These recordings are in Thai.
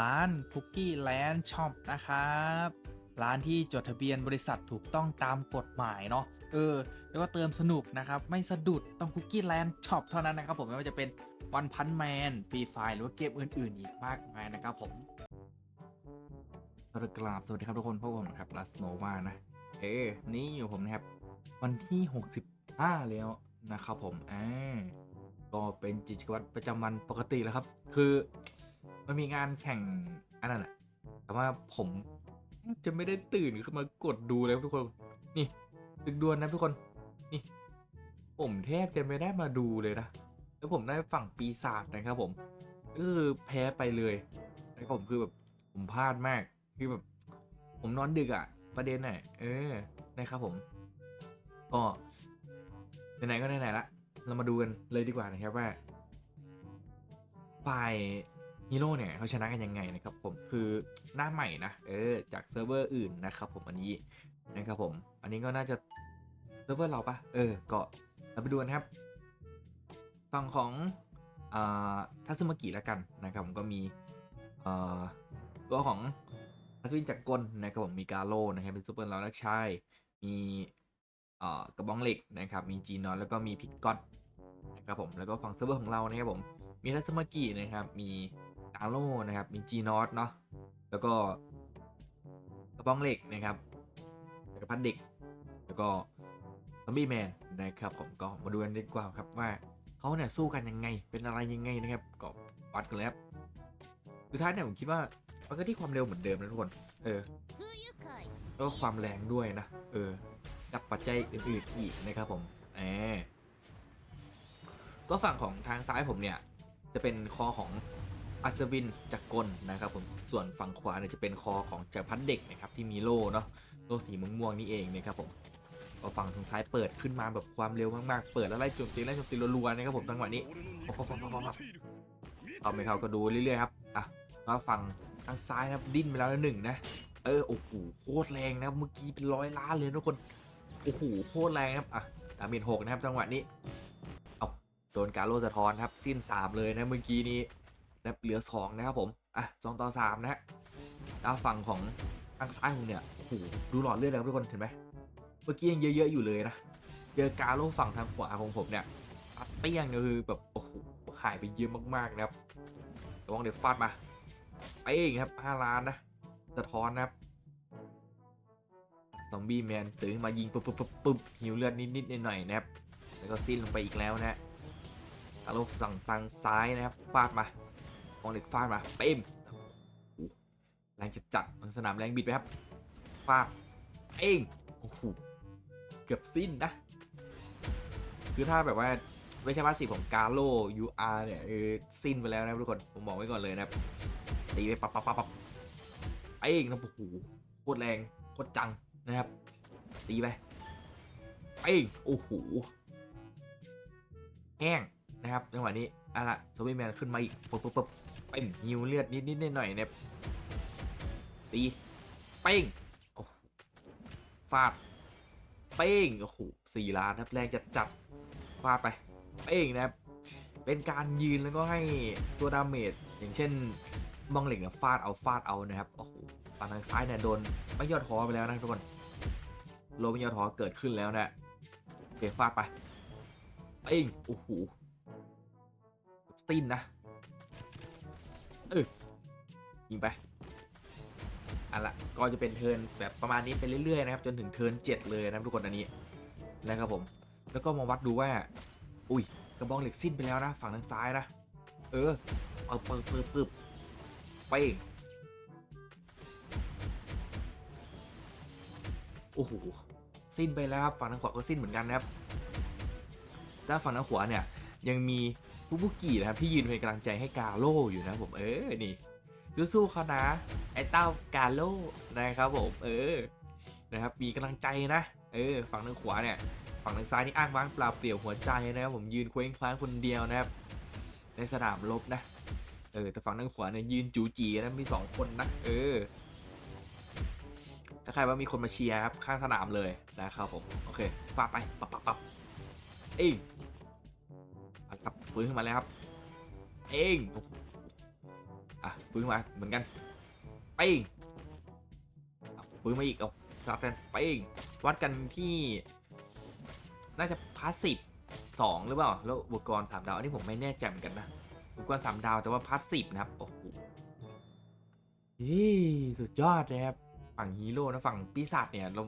ร้านคุกกี้แลนด์ช็อปนะครับ ร้านที่จดทะเบียนบริษัทถูกต้องตามกฎหมายเนาะเออแล้วก็เติมสนุกนะครับ ไม่สะดุดต้องคุกกี้แลนด์ช็อปเท่านั้นนะครับผมไม่ว่าจะเป็นวันพันแมนฟรีไฟหรือว่าเกมอื่น ๆ อีกมากมายนะครับผมสวัสดีครับสวัสดีครับทุกคนพวกผมนะครับลาสโนวานะ เออนี่อยู่ผมนะครับ วันที่ 65 แล้วนะครับผมอ่าก็เป็นกิจวัตรประจำวันปกติแล้วครับ คือ มันมีงานแข่งอันนั้นแหละแต่ว่าผมจะไม่ได้ตื่นขึ้นมากดดูเลยทุกคน นี่ดึกดวนนะทุกคน นี่ ผมแทบจะไม่ได้มาดูเลยนะ แล้วผมได้ฝั่งปีศาจนะครับผมก็คือแพ้ไปเลยนะครับผมคือแบบผมพลาดมาก คือแบบ ผมนอนดึกอะ่ะประเด็นน่ะเออ นะครับผม ก็ไหนๆก็ไหนๆละ เรามาดูกันเลยดีกว่านะครับว่าฝ่าย ฮีโร่เนี่ยเขาชนะกันยังไงนะครับผมคือหน้าใหม่นะเออจากเซิร์ฟเวอร์อื่นนะครับผมอันนี้นะครับผม อันนี้ก็น่าจะเซิร์ฟเวอร์เราปะเออก็เราไปดูกันครับฝั่งของอ่าทัซึมกิแล้วกันนะครับผมก็มีเอ่อตัวของอัศวินจักรกลนะครับผมมีกาโลนะครับเป็นซูเปอร์ลอนักชายมีเอ่อกระบองเหล็กนะครับมีจีนอนแล้วก็มีพิกกอตนะครับผมแล้วก็ฝั่งเซิร์ฟเวอร์ของเรานะครับผมมีทัซึมกินะครับมี กาโลนะครับ มีจีนอตเนาะ แล้วก็กระบองเหล็กนะครับจักรพันเด็ก แล้วก็ซอมบี้แมนนะครับผมก็มาดูกันดีกว่าครับว่าเขาเนี่ยสู้กันยังไง เป็นอะไรยังไงนะครับก็วัดกันแล้วสุดท้ายเนี่ยผมคิดว่ามันก็ที่ความเร็วเหมือนเดิมนะทุกคน เออ แล้วก็ความแรงด้วยนะ เออ กับปัจจัยอื่นๆอีกนะครับผมแหมก็ฝั่งของทางซ้ายผมเนี่ย จะเป็นคอของ อัศวินจักรกลนะครับผมส่วนฝั่งขวาเนี่ยจะเป็นคอของจักรพันธ์เด็กนะครับที่มีโล่เนาะโล่สีม่วงๆนี่เองนะครับผมก็ฝั่งทางซ้ายเปิดขึ้นมาแบบความเร็วมากๆ เปิดแล้วไล่โจมตีไล่โจมตีรัวๆนะครับผมจังหวะนี้เอาไม่เข้าก็ดูเรื่อยๆครับอะก็ฝั่งทางซ้ายนะครับดิ้นไปแล้วหนึ่งนะเออโอ้โหโคตรแรงนะครับเมื่อกี้เป็นร้อยล้านเลยทุกคนโอ้โหโคตรแรงนะครับอะดาเมจหกนะครับจังหวะนี้เอาโดนการโลสะท้อนครับสิ้นสามเลยนะเมื่อกี้นี้ นะเหลือสองนะครับผม อะสองต่อสามนะฮะแล้วฝั่งของทางซ้ายผมเนี่ยโอ้โหดูหลอดเลือดแล้วทุกคนเห็นไหมเมื่อกี้ยังเยอะๆอยู่เลยนะเจอการโลฝั่งทางขวาของผมเนี่ยตัดเปี้ยงเนี่ยคือแบบโอ้โหหายไปเยอะมากๆนะครับระวังเดี๋ยวฟาดมาไปเองครับห้าล้านนะสะท้อนนะครับซอมบี้แมนตื่นมายิงปุ๊บปุ๊บปุ๊บปุ๊บหิวเลือดนิดๆหน่อยๆนะครับแล้วก็สิ้นลงไปอีกแล้วนะฮะทางลฝั่งทางซ้ายนะครับฟาดมา ของเด็กฟาดมาเป้มแรงจะจัดมันสนามแรงบิดไปครับฟาดเองโอ้โหเกือบสิ้นนะ คือถ้าแบบว่าไม่ใช่ว่าสีของกาโล UR เนี่ยคือสิ้นไปแล้วนะทุกคน ผมบอกไว้ก่อนเลยนะตีไปปับปับปับปับเองนะโอ้โหโคตรแรงโคตรจังนะครับ ตีไปไอ้เองโอ้โหแห้งนะครับจังหวะนี้อะละโซบี้แมนขึ้นมาอีกปุ๊บปุ๊บปุ๊บ เป้งหิวเลือดนิดนิดหน่อยๆเนี่ยตีเป้งโอ้ฟาดเป้งโอ้โหสี่ล้านครับแรงจัดจัดฟาดไปเองนะครับเป็นการยืนแล้วก็ให้ตัวดาเมจอย่างเช่นมองเหล็กเนี่ยฟาดเอาฟาดเอานะครับโอ้โหฝั่งทางซ้ายเนี่ยโดนไม่ยอดท้อไปแล้วนะทุกคนโลไม่ยอดท้อเกิดขึ้นแล้วนะโอเคฟาดไปเองโอ้โหตินนะ เออยิงไปอันละก็จะเป็นเทินแบบประมาณนี้ไปเรื่อยๆนะครับจนถึงเทินเจ็ดเลยนะครับทุกคนอันนี้นะครับผม แล้วก็มาวัดดูว่า อุ้ยกระบองเหล็กสิ้นไปแล้วนะฝั่งทางซ้ายนะเออเอาเปิดเปิดปึบไปองโอ้โหสิ้นไปแล้วครับฝั่งทางขวาก็สิ้นเหมือนกันนะครับด้านฝั่งทางขวาเนี่ยยังมี ฟุบุกินะครับที่ยืนเป็นกำลังใจให้กาโร่อยู่นะผมเออนี่สู้ๆเขานะ ไอ้เต้ากาโร่นะครับผมเออนะครับมีกำลังใจนะเออฝั่งทางขวาเนี่ยฝั่งทางซ้ายนี่อ้างว้างเปล่าเปลี่ยวหัวใจนะครับผมยืนเคว้งคว้างคนเดียวนะครับในสนามรบนะเออแต่ฝั่งทางขวาเนี่ยยืนจูจีนะมีสองคนนะเออถ้าใครว่ามีคนมาเชียร์ครับข้างสนามเลยนะครับผมโอเคฟาดไปปับปับปับเอง เอาละครับฟื้นขึ้นมาแล้วครับ เองอะปืนมาเหมือนกันไปเอาปืนมาอีกเอาช็อตกันไปอีกวัดกันที่ น่าจะพาสซีฟสองหรือเปล่า แล้วอุปกรณ์สามดาว อันนี้ผมไม่แน่ใจเหมือนกันนะ อุปกรณ์สามดาวแต่ว่าพาสซีฟนะครับ โอ้โหสุดยอดนะครับ ฝั่งฮีโร่นะฝั่งปีศาจเนี่ยเรา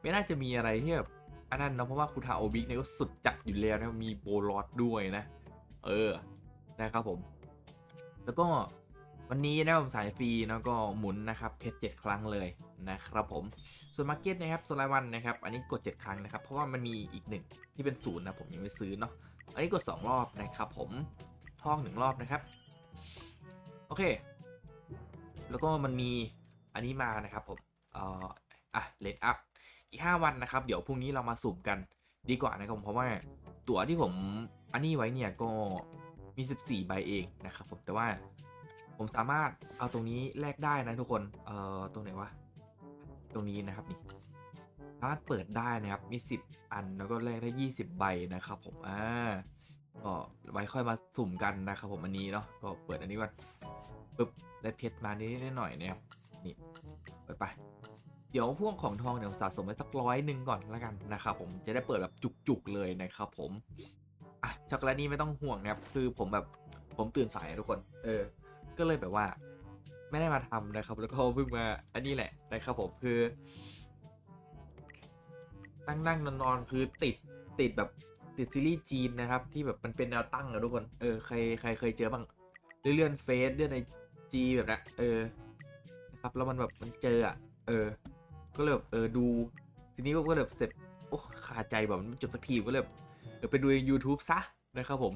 ไม่น่าจะมีอะไรที่แบบอันนั้นเนอะเพราะว่าคูทาโอบิกเนี่ยก็สุดจัดอยู่แล้วนะมีโบลอดด้วยนะ เออนะครับผม แล้วก็วันนี้นะผมสายฟรีแล้วก็หมุนนะครับเพจเจ็ดครั้งเลยนะครับผม ส่วนมาร์เก็ตนะครับโซลาวันนะครับ อันนี้กด 7 ครั้งนะครับ เพราะว่ามันมีอีกหนึ่งที่เป็นศูนย์นะผมยังไม่ซื้อเนาะ อันนี้กด 2 รอบนะครับผมทองหนึ่งรอบนะครับ โอเค แล้วก็มันมีอันนี้มานะครับผม เอ่อ อะเลดอัพ อีก 5 วันนะครับ เดี๋ยวพรุ่งนี้เรามาสุ่มกัน ดีกว่านะครับผมเพราะว่าตั๋วที่ผมอันนี้ไว้เนี่ยก็มี 14 ใบเองนะครับผมแต่ว่าผมสามารถเอาตรงนี้แลกได้นะทุกคน เอ่อตรงไหนวะ ตรงนี้นะครับนี่สามารถเปิดได้นะครับ มี 10 อันแล้วก็แลกได้ 20 ใบนะครับผม อ่า ก็ไว้ค่อยมาสุ่มกันนะครับผมอันนี้เนาะ ก็เปิดอันนี้ก่อนปึ๊บได้เพชรมานิดหน่อยๆนะครับนี่ เปิดไป เดี๋ยวพวกของทองเดี๋ยวสะสมไว้สักร้อยหนึ่งก่อนแล้วกันนะครับผมจะได้เปิดแบบจุกๆเลยนะครับผมอะช็อกโกแลตนี่ไม่ต้องห่วงนะครับคือผมแบบผมตื่นสายทุกคน เออ ก็เลยแบบว่า ไม่ได้มาทำนะครับ แล้วก็เพิ่งมาอันนี้แหละนะครับผมคือนั่งนั่งนอนๆคือติดติดแบบติดซีรีส์จีนนะครับ ที่แบบมันเป็นแนวตั้งอะทุกคนเออใครใครเคยเจอบ้างเลื่อนเฟซเลื่อนไอจีแบบนั้นเออนะครับแล้วมันแบบมันเจออะเออ ก็เลยแบบเออดู ทีนี้ผมก็เลยแบบเสร็จโอ้ขาดใจแบบมันจบสักทีก็เลยแบบเออไปดู YouTube ซะนะครับผม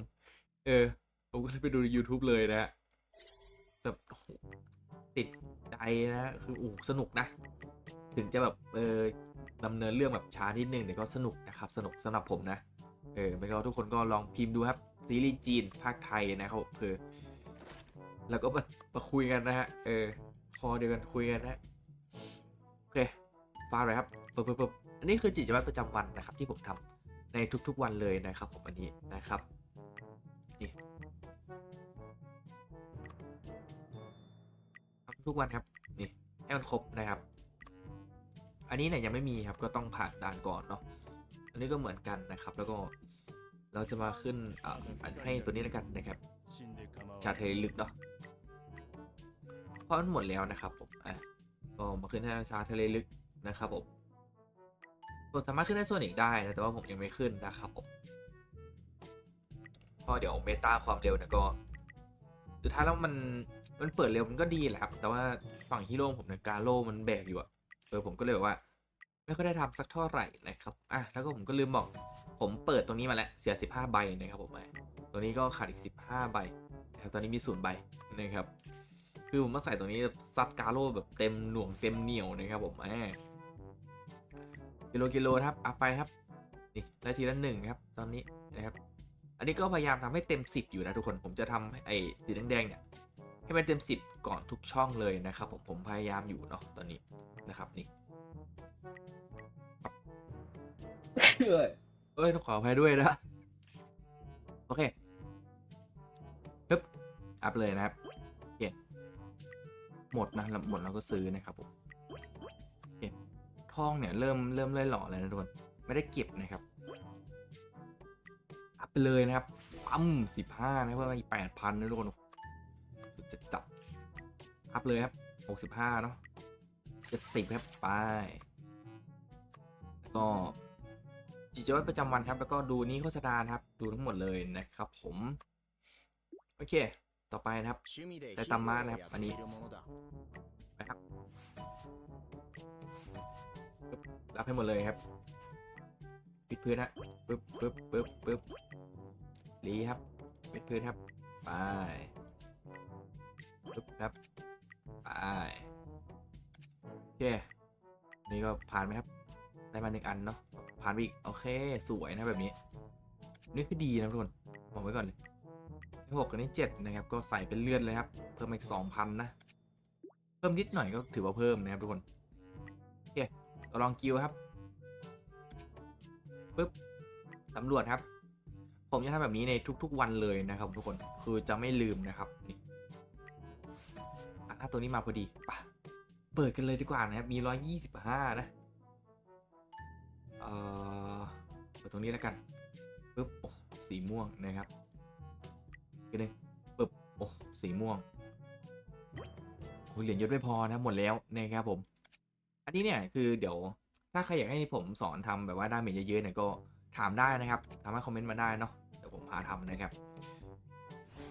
เออผมก็เลยไปดู YouTube เลยนะฮะแบบติดใจนะคืออู้สนุกนะ ถึงจะแบบเออดำเนินเรื่องแบบช้านิดนึงแต่ก็สนุกนะครับ สนุกสำหรับผมนะเออไม่ก็ทุกคนก็ลองพิมพ์ดูครับซีรีส์จีนภาคไทยนะครับคือ แล้วก็มามาคุยกันนะฮะเออคอเดียวกันคุยกันนะโอเค ฟาเลยครับปึ๊บปึ๊บปึ๊บอันนี้คือกิจวัตรประจำวันนะครับที่ผมทำในทุกๆวันเลยนะครับผมอันนี้นะครับนี่ทุกวันครับนี่ให้มันครบนะครับ อันนี้เนี่ยยังไม่มีครับก็ต้องผ่านด่านก่อนเนาะอันนี้ก็เหมือนกันนะครับ แล้วก็เราจะมาขึ้นอ่าอันให้ตัวนี้แล้วกันนะครับชาเทลึกเนาะเพราะมันหมดแล้วนะครับผมอะก็มาขึ้นให้ชาทะเลลึก นะครับผมผมสามารถขึ้นได้ส่วนอีกได้นะแต่ว่าผมยังไม่ขึ้นนะครับผมเพราะเดี๋ยวเมตาความเร็วเนี่ยก็สุดท้ายแล้วมันมันเปิดเร็วมันก็ดีแหละครับแต่ว่าฝั่งฮีโร่ผมเนี่ยกาโลมันแบกอยู่อะเออผมก็เลยแบบว่า ไม่ค่อยได้ทำสักเท่าไหร่นะครับอะแล้วก็ผมก็ลืมบอก ผมเปิดตรงนี้มาแล้วเสีย 15 ใบนะครับผมตัวนี้ก็ขาดอีก 15 ใบนะครับตอนนี้มีศูนย์ใบนะครับคือผมมาใส่ตรงนี้ซัดกาโร่แบบเต็มหน่วงเต็มเหนียวนะครับผมอ่า กิโลกิโลนะครับเอาไปครับนี่ได้ทีละหนึ่งครับ ตอนนี้นะครับอันนี้ก็พยายามทำให้เต็ม 10 อยู่นะทุกคนผมจะทำไอ้สีแดงๆเนี่ยให้มันเต็ม 10 ก่อนทุกช่องเลยนะครับผมผมพยายามอยู่เนาะตอนนี้นะครับนี่เอ้ยเอ้ยต้องขออภัยด้วยนะโอเคปึ๊บอัพเลยนะครับโอเคหมดนะแล้วหมดเราก็ซื้อนะครับผมโอเค ทองเนี่ยเริ่มเริ่มเล่อยหล่อเลยนะทุกคนไม่ได้เก็บนะครับอัพไปเลยนะครับปั๊มสิบห้านะเพื่อมาอีกแปดพันนะทุกคนสุดจะจับอัพเลยครับหกสิบห้าเนาะเจ็ดสิบครับไปแล้วก็กิจวัตรประจำวันครับ แล้วก็ดูนี้โฆษณานะครับ ดูทั้งหมดเลยนะครับ ผม โอเค ต่อไปนะครับไซตามะนะครับ อันนี้นะครับ ปึ๊บรับให้หมดเลยครับ ปิดพื้นฮะปึ๊บปึ๊บปึ๊บปึ๊บลีครับปิดพื้นครับ ไปปึ๊บครับ ไปโอเคนี่ก็ผ่านไหมครับ ได้มาหนึ่งอันเนาะ ผ่านไปอีก โอเค สวยนะแบบนี้ นี่คือดีนะทุกคนบอกไว้ก่อนเลยนี่หกกับนี่เจ็ดนะครับ ก็ใส่เป็นเลือดเลยครับ เพิ่มอีกสองพันนะ เพิ่มนิดหน่อยก็ถือว่าเพิ่มนะครับทุกคน โอเค เราลองกิวครับปึ๊บสำรวจครับ ผมจะทำแบบนี้ในทุก ๆ วันเลยนะครับ ทุกคนคือจะไม่ลืมนะครับนี่อะตัวนี้มาพอดีปะเปิดกันเลยดีกว่านะครับมีร้อยยี่สิบห้านะเอ่อเปิดตรงนี้แล้วกันปึ๊บโอ้สีม่วงนะครับกันเลยปึ๊บโอ้สีม่วงโอ้เหรียญยศไม่พอนะหมดแล้วนะครับผม นนี้เนี่ยคือเดี๋ยวถ้าใครอยากให้ผมสอนทำแบบว่าดาเมจเยอะๆเนี่ยก็ถามได้นะครับสามารถคอมเมนต์มาได้เนาะเดี๋ยวผมพาทำนะครับ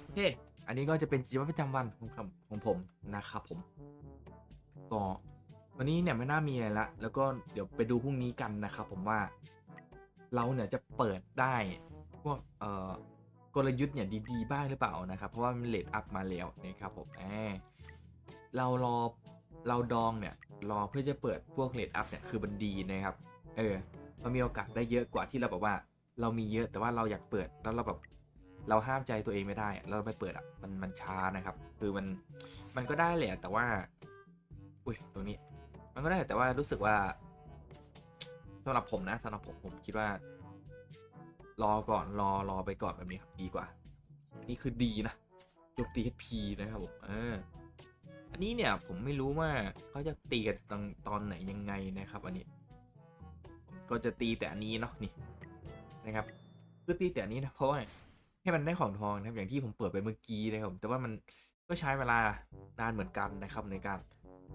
โอเคอันนี้ก็จะเป็นกิจวัตรประจำวันของผมของผมนะครับผมก็วันนี้เนี่ยไม่น่ามีอะไรละแล้วก็เดี๋ยวไปดูพรุ่งนี้กันนะครับผมว่าเราเนี่ยจะเปิดได้พวกเอ่อกลยุทธ์เนี่ยดีๆบ้างหรือเปล่านะครับ เพราะว่ามันเลทอัพมาแล้วนะครับผมแอบเรารอ เราดองเนี่ยรอเพื่อจะเปิดพวกเลทอัพเนี่ยคือมันดีนะครับ เออมันมีโอกาสได้เยอะกว่าที่เราแบบว่า เรามีเยอะแต่ว่าเราอยากเปิดแล้วเราแบบเราห้ามใจตัวเองไม่ได้แล้วเราไปเปิดอะมันมันช้านะครับ คือมันมันก็ได้แหละแต่ว่า อุ้ยตรงนี้ มันก็ได้แต่ว่ารู้สึกว่าสำหรับผมนะสำหรับผมผมคิดว่า รอก่อนรอรอไปก่อนแบบนี้ครับดีกว่านนี้คือดีนะยกตี HP นะครับผมเออ อันนี้เนี่ยผมไม่รู้ว่าเขาจะตีกันตอนตอนไหนยังไงนะครับ อันนี้ ก็จะตีแต่อันนี้เนาะนี่นะครับคือตีแต่อันนี้นะเพราะว่าให้มันได้ของทองนะครับอย่างที่ผมเปิดไปเมื่อกี้นะครับ แต่ว่ามันก็ใช้เวลานานเหมือนกันนะครับในการ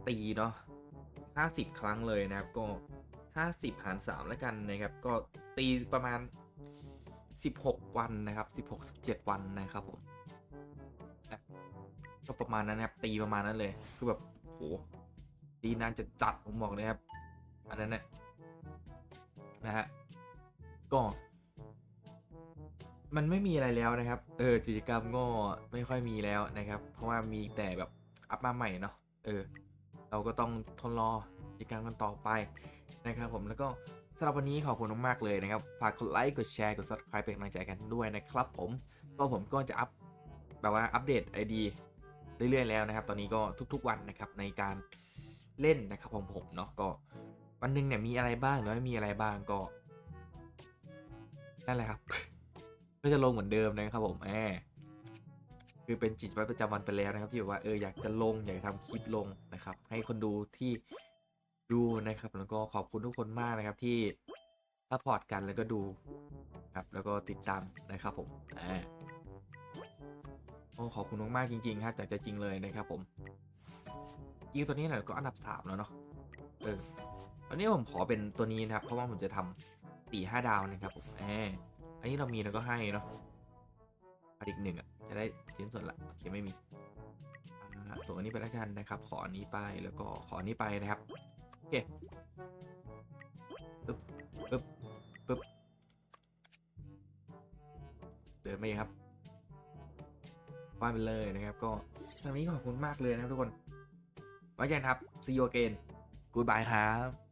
ตีเนาะห้าสิบครั้งเลยนะครับ ก็ห้าสิบหารสามแล้วกันนะครับ ก็ตีประมาณสิบหกวันนะครับสิบหกสิบเจ็ดวันนะครับผม ก็ประมาณนั้นนะครับ ตีประมาณนั้นเลยคือแบบโหตีนานจะจัดผมบอกเลยครับอันนั้นเนี่ยนะฮะก็มันไม่มีอะไรแล้วนะครับ เออกิจกรรมก็ไม่ค่อยมีแล้วนะครับ เพราะว่ามีแต่แบบอัพมาใหม่เนาะ เออ เราก็ต้องทนรอกิจกรรมกันต่อไปนะครับผมแล้วก็สำหรับวันนี้ขอบคุณมากๆเลยนะครับ ฝากกดไลค์ กดแชร์ กด subscribe เป็นกำลังใจกันด้วยนะครับผม ก็ผมก็จะอัพ แบบว่าอัปเดต ID เรื่อยๆแล้วนะครับ ตอนนี้ก็ทุกๆวันนะครับในการเล่นนะครับของผมเนาะก็วันหนึงเนี่ยมีอะไรบ้างหรือไม่มีอะไรบ้างก็นั่นแหละครับ ก็จะลงเหมือนเดิมนะครับผมแอบคือเป็นจิตวัตรประจำวันไปแล้วนะครับ ที่แบบว่าเอออยากจะลงอยากจะทำคลิปลงนะครับ ให้คนดูที่ดูนะครับ แล้วก็ขอบคุณทุกคนมากนะครับที่ซัพพอร์ตกันแล้วก็ดูครับแล้วก็ติดตามนะครับผมอ่า ขอบคุณมากๆจริงๆครับจากใจจริงเลยนะครับผมยิวตัวนี้เนี่ยก็อันดับสามแล้วเนาะเออวันนี้ผมขอเป็นตัวนี้นะครับ เพราะว่าผมจะทำสี่ห้าดาวนะครับผมแอบอันนี้เรามีเราก็ให้เนาะอีกหนึ่งอะจะได้ชิ้นส่วนละโอเคไม่มีอ่าส่งอันนี้ไปแล้วกันนะครับ ขออันนี้ไปแล้วก็ขออันนี้ไปนะครับโอเคปึ๊บปึ๊บปึ๊บเดินไปครับ ว่าไปเลยนะครับ ก็ตอนนี้ขอบคุณมากเลยนะครับทุกคน ไว้เจอกันครับ see you again goodbye ครับ